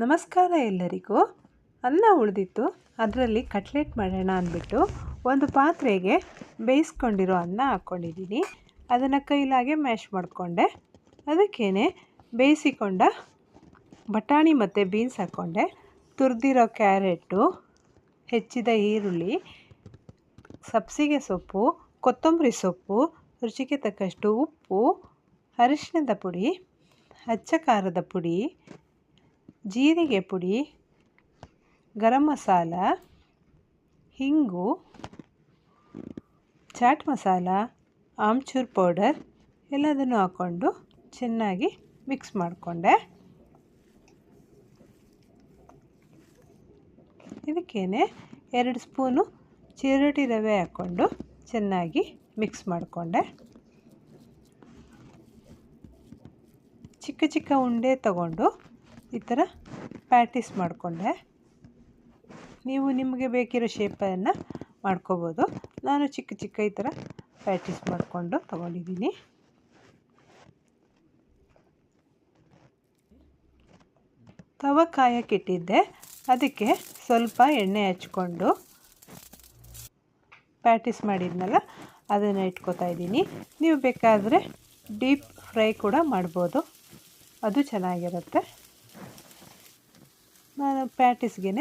ನಮಸ್ಕಾರ ಎಲ್ಲರಿಗೂ. ಅನ್ನ ಉಳಿದಿತ್ತು, ಅದರಲ್ಲಿ ಕಟ್ಲೆಟ್ ಮಾಡೋಣ ಅಂದ್ಬಿಟ್ಟು ಒಂದು ಪಾತ್ರೆಗೆ ಬೇಯಿಸ್ಕೊಂಡಿರೋ ಅನ್ನ ಹಾಕ್ಕೊಂಡಿದ್ದೀನಿ. ಅದನ್ನು ಕೈಲಾಗೆ ಮ್ಯಾಶ್ ಮಾಡಿಕೊಂಡೆ. ಅದಕ್ಕೇ ಬೇಯಿಸಿಕೊಂಡ ಬಟಾಣಿ ಮತ್ತು ಬೀನ್ಸ್ ಹಾಕ್ಕೊಂಡೆ. ತುರಿದಿರೋ ಕ್ಯಾರೆಟು, ಹೆಚ್ಚಿದ ಈರುಳ್ಳಿ, ಸಬ್ಸಿಗೆ ಸೊಪ್ಪು, ಕೊತ್ತಂಬರಿ ಸೊಪ್ಪು, ರುಚಿಗೆ ತಕ್ಕಷ್ಟು ಉಪ್ಪು, ಅರಿಶಿಣದ ಪುಡಿ ಹಚ್ಚ ಖಾರದ ಪುಡಿ ಜೀರಿಗೆ ಪುಡಿ, ಗರಂ ಮಸಾಲ, ಹಿಂಗು, ಚಾಟ್ ಮಸಾಲ, ಆಮ್ಚೂರ್ ಪೌಡರ್ ಎಲ್ಲದನ್ನು ಹಾಕ್ಕೊಂಡು ಚೆನ್ನಾಗಿ ಮಿಕ್ಸ್ ಮಾಡಿಕೊಂಡೆ. ಇದಕ್ಕೇನೆ ಎರಡು ಸ್ಪೂನು ಚಿರೋಟಿ ರವೆ ಹಾಕ್ಕೊಂಡು ಚೆನ್ನಾಗಿ ಮಿಕ್ಸ್ ಮಾಡಿಕೊಂಡೆ. ಚಿಕ್ಕ ಚಿಕ್ಕ ಉಂಡೆ ತಗೊಂಡು ಈ ಥರ ಪ್ಯಾಟಿಸ್ ಮಾಡಿಕೊಂಡೆ. ನೀವು ನಿಮಗೆ ಬೇಕಿರೋ ಶೇಪನ್ನು ಮಾಡ್ಕೋಬೋದು. ನಾನು ಚಿಕ್ಕ ಚಿಕ್ಕ ಈ ಥರ ಪ್ಯಾಟಿಸ್ ಮಾಡಿಕೊಂಡು ತೊಗೊಂಡಿದ್ದೀನಿ. ತವ ಕಾಯಕ್ಕಿಟ್ಟಿದ್ದೆ ಅದಕ್ಕೆ ಸ್ವಲ್ಪ ಎಣ್ಣೆ ಹಚ್ಕೊಂಡು ಪ್ಯಾಟಿಸ್ ಮಾಡಿದ್ನಲ್ಲ, ಅದನ್ನು ಇಟ್ಕೋತಾ ಇದ್ದೀನಿ. ನೀವು ಬೇಕಾದರೆ ಡೀಪ್ ಫ್ರೈ ಕೂಡ ಮಾಡ್ಬೋದು. ಅದು ಚೆನ್ನಾಗಿರುತ್ತೆ. ನಾನು ಪ್ಯಾಟಿಸ್ಗೆ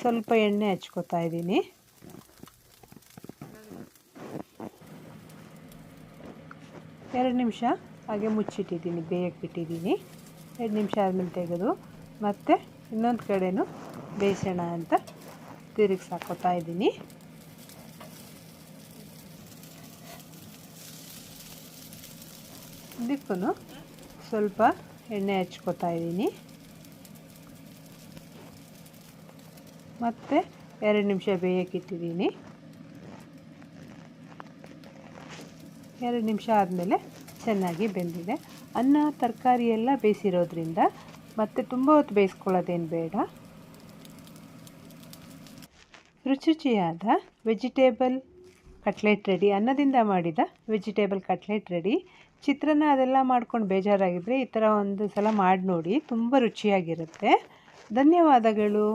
ಸ್ವಲ್ಪ ಎಣ್ಣೆ ಹಚ್ಕೋತಾ ಇದ್ದೀನಿ. ಎರಡು ನಿಮಿಷ ಹಾಗೆ ಮುಚ್ಚಿಟ್ಟಿದ್ದೀನಿ ಬೇಯಕ್ಕೆ ಬಿಟ್ಟಿದ್ದೀನಿ ಎರಡು ನಿಮಿಷ ಆದಮೇಲೆ ತೆಗೆದು ಮತ್ತೆ ಇನ್ನೊಂದು ಕಡೆನೂ ಬೇಯಿಸೋಣ ಅಂತ ತಿರುಗಿಸಿ ಹಾಕೋತಾ ಇದ್ದೀನಿ. ಇದಕ್ಕೂ ಸ್ವಲ್ಪ ಎಣ್ಣೆ ಹಚ್ಕೋತಾ ಇದ್ದೀನಿ. ಮತ್ತು ಎರಡು ನಿಮಿಷ ಬೇಯಕ್ಕಿಟ್ಟಿದ್ದೀನಿ ಎರಡು ನಿಮಿಷ ಆದಮೇಲೆ ಚೆನ್ನಾಗಿ ಬೆಂದಿದೆ. ಅನ್ನ, ತರಕಾರಿ ಎಲ್ಲ ಬೇಯಿಸಿರೋದ್ರಿಂದ ಮತ್ತು ತುಂಬ ಹೊತ್ತು ಬೇಯಿಸ್ಕೊಳ್ಳೋದೇನು ಬೇಡ. ರುಚಿ ರುಚಿಯಾದ ವೆಜಿಟೇಬಲ್ ಕಟ್ಲೆಟ್ ರೆಡಿ ಅನ್ನದಿಂದ ಮಾಡಿದ ವೆಜಿಟೇಬಲ್ ಕಟ್ಲೆಟ್ ರೆಡಿ ಚಿತ್ರಾನ್ನ ಅದೆಲ್ಲ ಮಾಡ್ಕೊಂಡು ಬೇಜಾರಾಗಿದ್ದರೆ ಈ ಥರ ಒಂದು ಸಲ ಮಾಡಿ ನೋಡಿ, ತುಂಬ ರುಚಿಯಾಗಿರುತ್ತೆ. ಧನ್ಯವಾದಗಳು.